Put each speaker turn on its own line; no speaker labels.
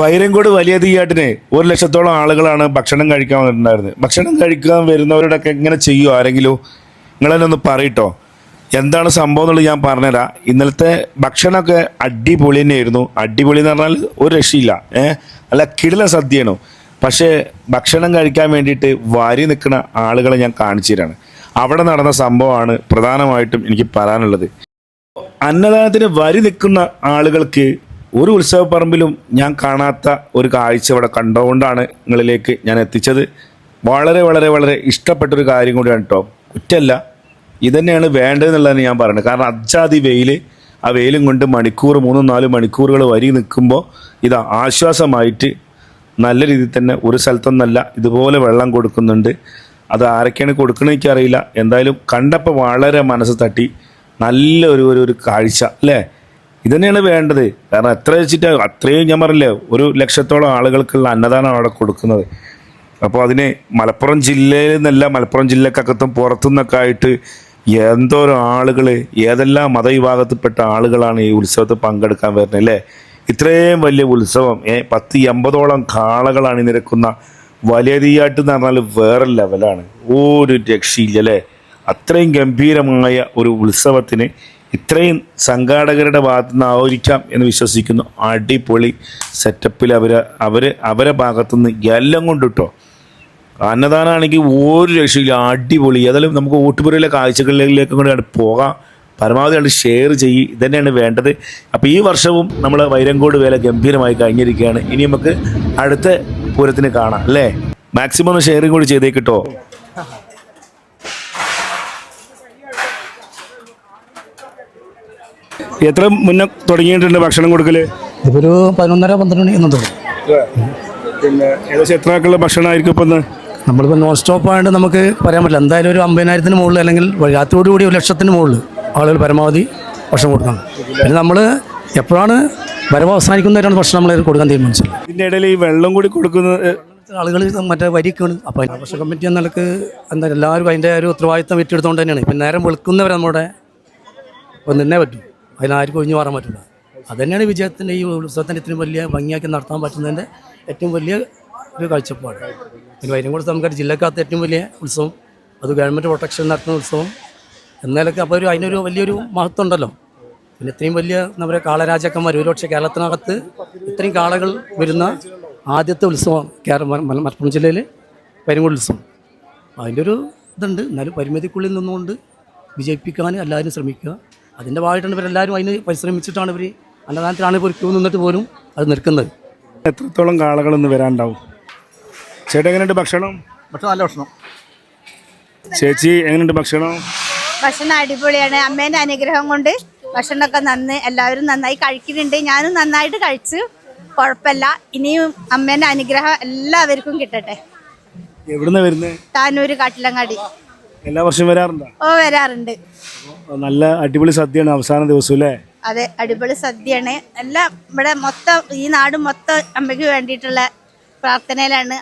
വൈരങ്കോട് വലിയ തീയാട്ടിന് ഒരു ലക്ഷത്തോളം ആളുകളാണ് ഭക്ഷണം കഴിക്കാൻ വന്നിട്ടുണ്ടായിരുന്നത്. ഭക്ഷണം കഴിക്കാൻ വരുന്നവരോടൊക്കെ എങ്ങനെ ചെയ്യുമോ ആരെങ്കിലും നിങ്ങളെന്നെ ഒന്ന് പറയട്ടോ? എന്താണ് സംഭവം എന്നുള്ളത് ഞാൻ പറഞ്ഞുതരാം. ഇന്നലത്തെ ഭക്ഷണമൊക്കെ അടിപൊളി തന്നെയായിരുന്നു. അടിപൊളി എന്ന് പറഞ്ഞാൽ ഒരു രക്ഷയില്ല. ഏഹ് അല്ല കിടില സദ്യയാണ്. പക്ഷേ ഭക്ഷണം കഴിക്കാൻ വേണ്ടിയിട്ട് വാരി നിൽക്കുന്ന ആളുകളെ ഞാൻ കാണിച്ചു തരാണ്. അവിടെ നടന്ന സംഭവമാണ് പ്രധാനമായിട്ടും എനിക്ക് പറയാനുള്ളത്. അന്നദാനത്തിന് വരി നിൽക്കുന്ന ആളുകൾക്ക് ഒരു ഉത്സവപ്പറമ്പിലും ഞാൻ കാണാത്ത ഒരു കാഴ്ച ഇവിടെ കണ്ടുകൊണ്ടാണ് നിങ്ങളിലേക്ക് ഞാൻ എത്തിച്ചത്. വളരെ വളരെ വളരെ ഇഷ്ടപ്പെട്ടൊരു കാര്യം കൂടിയാണ് കേട്ടോ കുറ്റല്ല. ഇതന്നെയാണ് വേണ്ടതെന്നുള്ളതാണ് ഞാൻ പറയുന്നത് കാരണം അജാതി വെയിൽ ആ വെയിലും കൊണ്ട് മണിക്കൂർ മൂന്നും നാലും മണിക്കൂറുകൾ വരി നിൽക്കുമ്പോൾ ഇത് ആശ്വാസമായിട്ട് നല്ല രീതിയിൽ തന്നെ ഒരു സ്ഥലത്തൊന്നല്ല ഇതുപോലെ വെള്ളം കൊടുക്കുന്നുണ്ട്. അത് ആരൊക്കെയാണ് കൊടുക്കണമെന്ന് എനിക്കറിയില്ല. എന്തായാലും കണ്ടപ്പോൾ വളരെ മനസ്സ് തട്ടി. നല്ല ഒരു ഒരു കാഴ്ച അല്ലേ? ഇതന്നെയാണ് വേണ്ടത്. കാരണം എത്ര വെച്ചിട്ട് അത്രയും ഞാൻ പറഞ്ഞില്ലേ ഒരു ലക്ഷത്തോളം ആളുകൾക്കുള്ള അന്നദാനം അവിടെ കൊടുക്കുന്നത്. അപ്പോൾ അതിന് മലപ്പുറം ജില്ലയിൽ നിന്നല്ല മലപ്പുറം ജില്ലക്കകത്തും പുറത്തുനിന്നൊക്കെ ആയിട്ട് എന്തോരം ആളുകൾ ഏതെല്ലാം മതവിഭാഗത്തിൽപ്പെട്ട ആളുകളാണ് ഈ ഉത്സവത്തിൽ പങ്കെടുക്കാൻ വരുന്നത് അല്ലേ? ഇത്രയും വലിയ ഉത്സവം പത്ത് എൺപതോളം കാളകളാണ് നിരക്കുന്ന വലിയ തീയാട്ട് എന്ന് പറഞ്ഞാൽ വേറെ ലെവലാണ് ഒരു രക്ഷയില്ല അല്ലേ? അത്രയും ഗംഭീരമായ ഒരു ഉത്സവത്തിന് ഇത്രയും സംഘാടകരുടെ ഭാഗത്തു നിന്ന് ആവരിക്കാം എന്ന് വിശ്വസിക്കുന്നു. അടിപൊളി സെറ്റപ്പിൽ അവർ അവർ അവരെ ഭാഗത്തുനിന്ന് എല്ലാം കൊണ്ടിട്ടോ. അന്നദാനമാണെങ്കിൽ ഒരു രക്ഷയില്ല അടിപൊളി. ഏതായാലും നമുക്ക് ഊട്ടുപുരയിലെ കാഴ്ചകളിലേക്ക് കൂടെ പോകാം. പരമാവധി അവിടെ ഷെയർ ചെയ്യും. ഇതന്നെയാണ് വേണ്ടത്. അപ്പോൾ ഈ വർഷവും നമ്മൾ വൈരങ്കോട് വേല ഗംഭീരമായി കഴിഞ്ഞിരിക്കുകയാണ്. ഇനി നമുക്ക് അടുത്ത പൂരത്തിന് കാണാം അല്ലേ? മാക്സിമം ഷെയറിങ് കൂടി ചെയ്തേക്കിട്ടോ എത്ര മുന്നേ തുടങ്ങിയിട്ടുണ്ട് ഭക്ഷണം കൊടുക്കൽ?
ഇപ്പോൾ ഒരു പതിനൊന്നര പന്ത്രണ്ട് മണി തുടങ്ങി.
പിന്നെ ഏകദേശം എത്ര ആൾക്കുള്ള ഭക്ഷണമായിരിക്കും ഇപ്പം ഇന്ന്
നമ്മളിപ്പോൾ നോൺ സ്റ്റോപ്പ് ആയതുകൊണ്ട് നമുക്ക് പറയാൻ പറ്റില്ല. എന്തായാലും ഒരു അമ്പതിനായിരത്തിന് മുകളിൽ അല്ലെങ്കിൽ രാത്രിയോടുകൂടി ഒരു ലക്ഷത്തിന് മുകളിൽ ആളുകൾ പരമാവധി ഭക്ഷണം കൊടുക്കണം. പിന്നെ നമ്മൾ എപ്പോഴാണ് വരവ് അവസാനിക്കുന്നവരാണ് ഭക്ഷണം നമ്മൾ കൊടുക്കാൻ തീരുമാനിച്ചത്.
ഇതിന്റെ ഇടയിൽ ഈ വെള്ളം കൂടി കൊടുക്കുന്നത്
ആളുകൾ മറ്റേ വരിക്കാണ്. അപ്പോൾ ഭക്ഷണ കമ്മിറ്റി എന്ന നിലയ്ക്ക് എന്താ എല്ലാവരും അതിന്റെ ഒരു ഉത്തരവാദിത്തം ഏറ്റെടുത്തുകൊണ്ട് തന്നെയാണ്. ഇപ്പം നേരം വെളുക്കുന്നവരെ നമ്മുടെ ഇപ്പം നിന്നേ പറ്റും. അതിനാർക്കും ഒഴിഞ്ഞു മാറാൻ പറ്റില്ല. അതുതന്നെയാണ് വിജയത്തിന്റെ ഈ ഉത്സവത്തിന് ഇത്രയും വലിയ ഭംഗിയാക്കി നടത്താൻ പറ്റുന്നതിന്റെ ഏറ്റവും വലിയ ഒരു കാഴ്ചപ്പാട്. പിന്നെ വൈരങ്കോട് നമുക്ക് ജില്ലക്കകത്ത് ഏറ്റവും വലിയ ഉത്സവം അത് ഗവൺമെന്റ് പ്രൊട്ടക്ഷൻ നടത്തുന്ന ഉത്സവം. എന്നാലൊക്കെ അപ്പോൾ ഒരു അതിനൊരു വലിയൊരു മഹത്വം ഉണ്ടല്ലോ. പിന്നെ ഇത്രയും വലിയ നമ്മുടെ കാളരാജാക്കന്മാർ ഒരുപക്ഷെ കേരളത്തിനകത്ത് ഇത്രയും കാളകൾ വരുന്ന ആദ്യത്തെ ഉത്സവം കേരള മല- മല- മലപ്പുറം ജില്ലയിൽ വൈരങ്കോട് ഉത്സവം. അതിന്റെ ഒരു ഇതുണ്ട്. എന്നാലും പരിമിതിക്കുള്ളിൽ നിന്നുകൊണ്ട് വിജയിപ്പിക്കാൻ എല്ലാവരും ശ്രമിക്കുക. അതിന്റെ ഭാഗമായിട്ടാണ് ഇവരെല്ലാവരും അതിന് പരിശ്രമിച്ചിട്ടാണ് ഇവർ അന്നദാനത്തിലാണ് ഇപ്പോൾ ക്യൂ നിന്നിട്ട് പോലും അത് നിൽക്കുന്നത്.
എത്രത്തോളം കാളകളൊന്ന് വരാണ്ടാവും ചേട്ടൻ എങ്ങനെയുണ്ട് ഭക്ഷണം?
ഭക്ഷണം നല്ല ഭക്ഷണം.
ചേച്ചി എങ്ങനെയുണ്ട് ഭക്ഷണം?
ഭക്ഷണം അടിപൊളിയാണ്. അമ്മേന്റെ അനുഗ്രഹം കൊണ്ട് ഭക്ഷണമൊക്കെ നന്ന് എല്ലാവരും നന്നായി കഴിക്കുന്നുണ്ട്. ഞാനും നന്നായിട്ട് കഴിച്ചു. കുഴപ്പമില്ല. ഇനിയും അമ്മേന്റെ അനുഗ്രഹം എല്ലാവർക്കും കിട്ടട്ടെ.
എവിടുന്ന് വരുന്നത്
താനൂര് കാട്ടിലങ്ങാടി.
എല്ലാ വർഷവും വരാറുണ്ടോ?
ഓ വരാറുണ്ട്.
നല്ല അടിപൊളി സദ്യയാണ് അവസാന ദിവസം അല്ലേ?
അതെ അടിപൊളി സദ്യയാണ്. എല്ലാം ഇവിടെ മൊത്തം ഈ നാട് മൊത്തം അമ്മയ്ക്ക് വേണ്ടിയിട്ടുള്ള പ്രാർത്ഥനയിലാണ്.